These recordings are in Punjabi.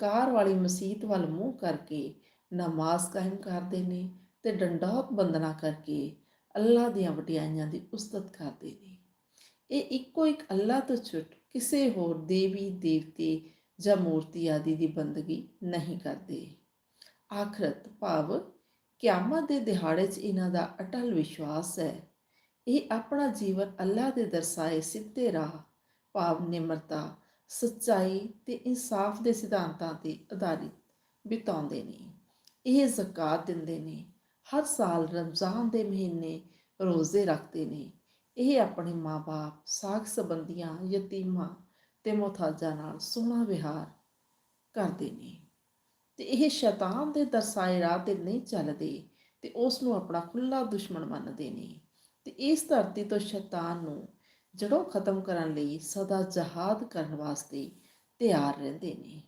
ਚਮਤਕਾਰ ਵਾਲੀ ਮਸਜਿਦ ਵੱਲ ਮੂੰਹ ਕਰਕੇ ਨਮਾਜ਼ ਕਾਇਮ ਕਰਦੇ ਨੇ ਤੇ ਡੰਡੌਤ ਬੰਦਨਾ ਕਰਕੇ ਅੱਲਾ ਦੀਆਂ ਵਡਿਆਈਆਂ ਦੀ ਉਸਤਤ ਕਰਦੇ ਨੇ। ਇਹ ਇੱਕੋ ਇੱਕ ਅੱਲਾ ਤੋਂ ਛੁੱਟ ਕਿਸੇ ਹੋਰ ਦੇਵੀ, ਦੇਵਤੇ ਜਾਂ ਮੂਰਤੀ ਆਦਿ ਦੀ ਬੰਦਗੀ ਨਹੀਂ ਕਰਦੇ। ਆਖਰਤ ਭਾਵ ਕਿਆਮਤ ਦੇ ਦਿਹਾੜੇ 'ਚ ਇਹਨਾਂ ਦਾ ਅਟਲ ਵਿਸ਼ਵਾਸ ਹੈ। ਇਹ ਆਪਣਾ ਜੀਵਨ ਅੱਲਾ ਦੇ ਦਰਸਾਏ ਸਿੱਧੇ ਰਾਹ, ਭਾਵ ਨਿਮਰਤਾ ਸੱਚਾਈ ਤੇ ਇਨਸਾਫ ਦੇ ਸਿਧਾਂਤਾਂ ਤੇ ਆਧਾਰਿਤ ਬਿਤਾਉਂਦੇ ਨੇ। ਇਹ ਜ਼ਕਾਤ ਦਿੰਦੇ ਨੇ। ਹਰ ਸਾਲ ਰਮਜ਼ਾਨ ਦੇ ਮਹੀਨੇ ਰੋਜ਼ੇ ਰੱਖਦੇ ਨੇ। ਇਹ ਆਪਣੇ ਮਾਪੇ ਸਾਖ ਸੰਬੰਧੀਆਂ, ਯਤੀਮਾਂ ਤੇ ਮੁਹਤਾਜਾਂ ਨਾਲ ਸੋਹਣਾ ਵਿਹਾਰ ਕਰਦੇ ਨੇ। ਤੇ ਇਹ ਸ਼ੈਤਾਨ ਦੇ ਦਰਸਾਏ ਰਾਹ ਤੇ ਨਹੀਂ ਚੱਲਦੇ ਤੇ ਉਸ ਨੂੰ ਆਪਣਾ ਖੁੱਲਾ ਦੁਸ਼ਮਣ ਮੰਨਦੇ ਨੇ। ਤੇ ਇਸ ਧਰਤੀ ਤੋਂ ਸ਼ੈਤਾਨ ਨੂੰ ਜੜੋਂ ਖਤਮ ਕਰਨ ਲਈ ਸਦਾ ਜਹਾਦ ਕਰਨ ਵਾਸਤੇ ਤਿਆਰ ਰਹਿੰਦੇ ਨੇ।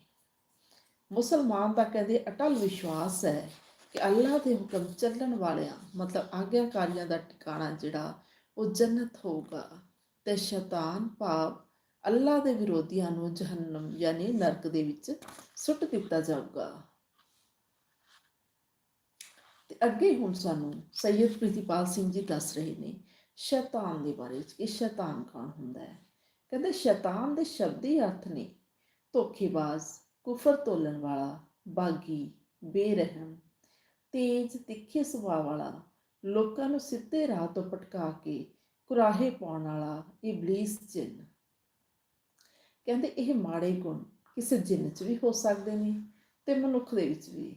ਮੁਸਲਮਾਨ ਦਾ ਕਹਿੰਦੇ ਅਟਲ ਵਿਸ਼ਵਾਸ ਹੈ ਕਿ ਅੱਲਾਹ ਦੇ ਹੁਕਮ ਚੱਲਣ ਵਾਲਿਆਂ, ਮਤਲਬ ਆਗਿਆਕਾਰੀਆਂ ਦਾ ਟਿਕਾਣਾ ਜਿਹੜਾ, ਉਹ ਜੰਨਤ ਹੋਊਗਾ ਤੇ ਸ਼ੈਤਾਨ ਭਾਵ ਅੱਲਾਹ ਦੇ ਵਿਰੋਧੀਆਂ ਨੂੰ ਜਹੰਨਮ ਯਾਨੀ ਨਰਕ ਦੇ ਵਿੱਚ ਸੁੱਟ ਦਿੱਤਾ ਜਾਊਗਾ। ਤੇ ਅੱਗੇ ਹੁਣ ਸਾਨੂੰ ਸੈਯਦ ਪ੍ਰੀਤੀਪਾਲ ਸਿੰਘ ਜੀ ਦੱਸ ਰਹੇ ਨੇ ਸ਼ੈਤਾਨ ਦੇ ਬਾਰੇ ਚ ਕਿ ਸ਼ੈਤਾਨ ਕੌਣ ਹੁੰਦਾ ਹੈ? ਕਹਿੰਦੇ ਸ਼ੈਤਾਨ ਦੇ ਸ਼ਬਦੀ ਅਰਥ ਨੇ। ਧੋਖੇਬਾਜ਼, ਕੁਫਰ ਤੋਲਣ ਵਾਲਾ, ਬਾਗੀ, ਬੇਰਹਿਮ, ਤੇਜ, ਤਿੱਖੇ ਸੁਭਾਅ ਵਾਲਾ, ਲੋਕਾਂ ਨੂੰ ਸਿੱਧੇ ਰਾਹ ਤੋਂ ਭਟਕਾ ਕੇ ਕੁਰਾਹੇ ਪਾਉਣ ਵਾਲਾ, ਇਬਲਿਸ ਜਿੰਨ। ਕਹਿੰਦੇ ਇਹ ਮਾੜੇ ਗੁਣ ਕਿਸੇ ਜਿੰਨ 'ਚ ਵੀ ਹੋ ਸਕਦੇ ਨੇ ਤੇ ਮਨੁੱਖ ਦੇ ਵਿੱਚ ਵੀ।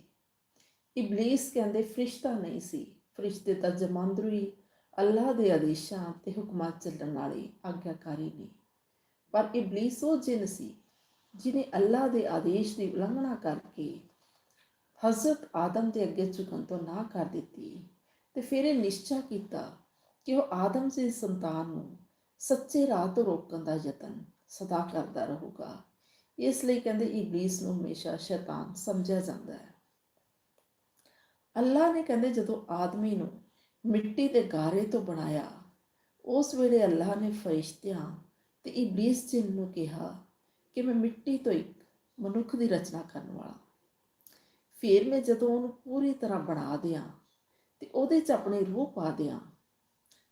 ਇਬਲਿਸ ਕਹਿੰਦੇ ਫਰਿਸ਼ਤਾ ਨਹੀਂ ਸੀ। ਫਰਿਸ਼ਤੇ ਤਾਂ ਜਮਾਂਦਰੂਈ ਅੱਲਾਹ ਦੇ ਆਦੇਸ਼ਾਂ ਤੇ ਹੁਕਮਾਂ ਚੱਲਣ ਵਾਲੇ ਆਗਿਆਕਾਰੀ ਨੇ। ਪਰ ਇਬਲਿਸ ਉਹ ਜਿੰਨ ਸੀ ਜਿਨੇ ਅੱਲਾਹ ਦੇ ਆਦੇਸ਼ ਦੀ ਉਲੰਘਣਾ ਕਰਕੇ ਹਜ਼ਰਤ ਆਦਮ ਦੇ ਅੱਗੇ ਝੁਕਣ ਤੋਂ ਨਾ ਕਰ ਦਿੱਤੀ ਤੇ ਫਿਰ ਇਹ ਨਿਸ਼ਚਾ ਕੀਤਾ ਕਿ ਉਹ ਆਦਮ ਦੀ ਸੰਤਾਨ ਨੂੰ ਸੱਚੇ ਰਾਹ ਤੋਂ ਰੋਕਣ ਦਾ ਯਤਨ ਸਦਾ ਕਰਦਾ ਰਹੂਗਾ। ਇਸ ਲਈ ਕਹਿੰਦੇ ਇਬਲਿਸ ਨੂੰ ਹਮੇਸ਼ਾ ਸ਼ੈਤਾਨ ਸਮਝਿਆ ਜਾਂਦਾ ਹੈ। ਅੱਲਾਹ ਨੇ ਕਹਿੰਦੇ ਜਦੋਂ ਆਦਮੀ ਨੂੰ ਮਿੱਟੀ ਦੇ ਗਾਰੇ ਤੋਂ ਬਣਾਇਆ। ਉਸ ਵੇਲੇ ਅੱਲਾਹ ਨੇ ਫਰਿਸ਼ਤਿਆਂ ਤੇ ਇਬਲਿਸ ਜਿਨ ਨੂੰ ਕਿਹਾ ਕਿ ਮੈਂ ਮਿੱਟੀ ਤੋਂ ਇੱਕ ਮਨੁੱਖ ਦੀ ਰਚਨਾ ਕਰਨ ਵਾਲਾ। ਫਿਰ ਮੈਂ ਜਦੋਂ ਉਹਨੂੰ ਪੂਰੀ ਤਰ੍ਹਾਂ ਬਣਾ ਦਿਆਂ ਤੇ ਉਹਦੇ 'ਚ ਆਪਣੀ ਰੂਹ ਪਾ ਦਿਆਂ,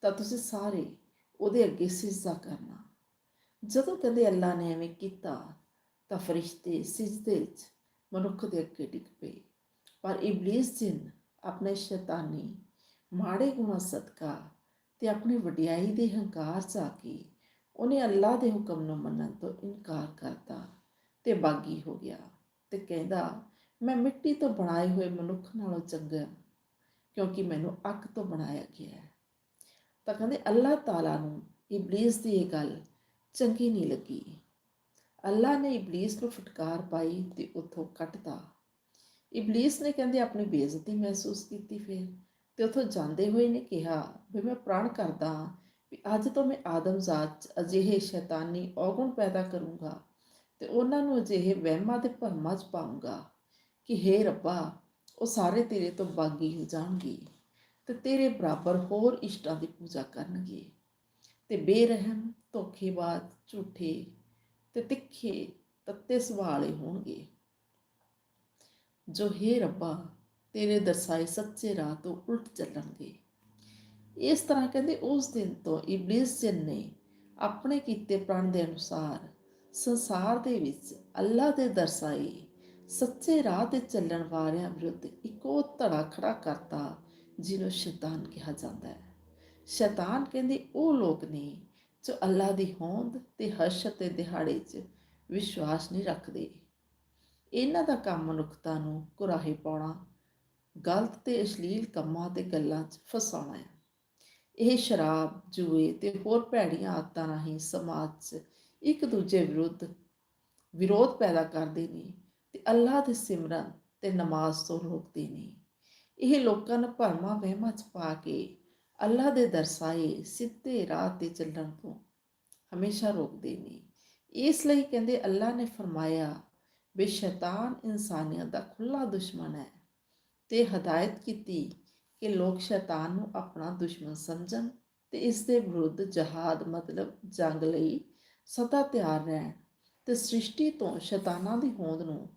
ਤਾਂ ਤੁਸੀਂ ਸਾਰੇ ਉਹਦੇ ਅੱਗੇ ਸਿਜਦਾ ਕਰਨਾ। ਜਦੋਂ ਕਹਿੰਦੇ ਅੱਲਾ ਨੇ ਐਵੇਂ ਕੀਤਾ, ਤਾਂ ਫਰਿਸ਼ਤੇ ਸਿਜਦੇ 'ਚ ਮਨੁੱਖ ਦੇ ਅੱਗੇ ਡਿੱਗ ਪਏ। ਪਰ ਇਬਲਿਸ ਜਿਨ ਆਪਣੇ ਸ਼ੈਤਾਨੀ ਮਾੜੇ ਗੁਣਾ ਸਦਕਾ ਤੇ ਆਪਣੀ ਵਡਿਆਈ ਦੇ ਹੰਕਾਰ 'ਚ ਆ ਕੇ ਉਹਨੇ ਅੱਲਾ ਦੇ ਹੁਕਮ ਨੂੰ ਮੰਨਣ ਤੋਂ ਇਨਕਾਰ ਕਰਤਾ ਤੇ ਬਾਗੀ ਹੋ ਗਿਆ ਤੇ ਕਹਿੰਦਾ, ਮੈਂ ਮਿੱਟੀ ਤੋਂ ਬਣਾਏ ਹੋਏ ਮਨੁੱਖ ਨਾਲੋਂ ਚੰਗਾ ਕਿਉਂਕਿ ਮੈਨੂੰ ਅੱਗ ਤੋਂ ਬਣਾਇਆ ਗਿਆ ਹੈ। ਤਾਂ ਕਹਿੰਦੇ, ਅੱਲਾਹ ਤਾਲਾ ਨੂੰ ਇਬਲਿਸ ਦੀ ਇਹ ਗੱਲ ਚੰਗੀ ਨਹੀਂ ਲੱਗੀ। ਅੱਲਾਹ ਨੇ ਇਬਲਿਸ ਨੂੰ ਫਟਕਾਰ ਪਾਈ ਤੇ ਉੱਥੋਂ ਕੱਟਤਾ। ਇਬਲਿਸ ਨੇ ਕਹਿੰਦੇ, ਆਪਣੀ ਬੇਇੱਜ਼ਤੀ ਮਹਿਸੂਸ ਕੀਤੀ ਫਿਰ। ਤੇ ਉੱਥੋਂ ਜਾਂਦੇ ਹੋਏ ਨੇ ਕਿਹਾ, ਵੀ ਮੈਂ ਪ੍ਰਣ ਕਰਦਾ ਵੀ ਅੱਜ ਤੋਂ ਮੈਂ ਆਦਮਜ਼ਾਤ 'ਚ ਅਜਿਹੇ ਸ਼ੈਤਾਨੀ ਔਗੁਣ ਪੈਦਾ ਕਰੂੰਗਾ ਤੇ ਉਹਨਾਂ ਨੂੰ ਅਜਿਹੇ ਵਹਿਮਾਂ ਤੇ ਭਰਮਾਂ 'ਚ ਪਾਉਂਗਾ ਕਿ ਹੇ ਰੱਬਾ, ਉਹ ਸਾਰੇ ਤੇਰੇ ਤੋਂ ਬਾਗੀ ਹੋ ਜਾਣਗੇ ਤੇ ਤੇਰੇ ਬਰਾਬਰ ਹੋਰ ਇਸ਼ਟਾਂ ਦੀ ਪੂਜਾ ਕਰਨਗੇ ਤੇ ਬੇਰਹਿਮ, ਧੋਖੇਬਾਜ਼, ਝੂਠੇ ਤੇ ਤਿੱਖੇ ਤੱਤੇ ਸੁਭਾਲੇ ਹੋਣਗੇ। ਜੋ ਹੇ ਰੱਬਾ ਤੇਰੇ ਦਰਸਾਏ ਸੱਚੇ ਰਾਹ ਤੋਂ ਉਲਟ ਚੱਲਣਗੇ। ਇਸ ਤਰ੍ਹਾਂ ਕਹਿੰਦੇ ਉਸ ਦਿਨ ਤੋਂ ਇਬਲਿਸ ਜਿਨ ਨੇ ਆਪਣੇ ਕੀਤੇ ਪ੍ਰਣ ਦੇ ਅਨੁਸਾਰ ਸੰਸਾਰ ਦੇ ਵਿੱਚ ਅੱਲਾ ਦੇ ਦਰਸਾਏ ਸੱਚੇ ਰਾਹ ਤੇ ਚੱਲਣ ਵਾਲਿਆਂ ਵਿਰੁੱਧ ਇੱਕੋ ਧੜਾ ਖੜਾ ਕਰਤਾ, ਜਿਹਨੂੰ ਸ਼ੈਤਾਨ ਕਿਹਾ ਜਾਂਦਾ ਹੈ। ਸ਼ੈਤਾਨ ਕਹਿੰਦੇ ਉਹ ਲੋਕ ਨੇ ਜੋ ਅੱਲਾ ਦੀ ਹੋਂਦ ਤੇ ਹਰਸ਼ ਤੇ ਦਿਹਾੜੇ 'ਚ ਵਿਸ਼ਵਾਸ ਨਹੀਂ ਰੱਖਦੇ। ਇਹਨਾਂ ਦਾ ਕੰਮ ਮਨੁੱਖਤਾ ਨੂੰ ਕੁਰਾਹੇ ਪਾਉਣਾ ਗਲਤ ਤੇ ਅਸ਼ਲੀਲ ਕੰਮਾਂ ਤੇ ਗੱਲਾਂ 'ਚ ਫਸਾਉਣਾ ਹੈ। ਇਹ ਸ਼ਰਾਬ, ਜੂਏ ਤੇ ਹੋਰ ਭੈੜੀਆਂ ਆਦਤਾਂ ਰਾਹੀਂ ਸਮਾਜ 'ਚ ਇੱਕ ਦੂਜੇ ਵਿਰੁੱਧ ਵਿਰੋਧ ਪੈਦਾ ਕਰਦੇ ਨੇ ਤੇ ਅੱਲਾਹ ਦੇ ਸਿਮਰਨ ਤੇ ਨਮਾਜ਼ ਤੋਂ ਰੋਕਦੇ ਨੇ। ਇਹ ਲੋਕਾਂ ਨੂੰ ਭਰਮਾਂ ਵਹਿਮਾਂ 'ਚ ਪਾ ਕੇ ਅੱਲਾਹ ਦੇ ਦਰਸਾਏ ਸਿੱਧੇ ਰਾਹ ਤੇ ਚੱਲਣ ਤੋਂ ਹਮੇਸ਼ਾ ਰੋਕਦੇ ਨੇ। ਇਸ ਲਈ ਕਹਿੰਦੇ ਅੱਲਾਹ ਨੇ ਫਰਮਾਇਆ ਵੀ ਸ਼ੈਤਾਨ ਇਨਸਾਨੀਅਤ ਦਾ ਖੁੱਲਾ ਦੁਸ਼ਮਣ ਹੈ। ਤੇ ਹਦਾਇਤ ਕੀਤੀ ਕਿ ਲੋਕ ਸ਼ੈਤਾਨ ਨੂੰ ਆਪਣਾ ਦੁਸ਼ਮਣ ਸਮਝਣ ਤੇ ਇਸ ਦੇ ਵਿਰੁੱਧ ਜਹਾਦ, ਮਤਲਬ ਜੰਗ ਲਈ ਸਦਾ ਤਿਆਰ ਰਹਿਣ ਤੇ ਸ੍ਰਿਸ਼ਟੀ ਤੋਂ ਸ਼ੈਤਾਨਾਂ ਦੀ ਹੋਂਦ ਨੂੰ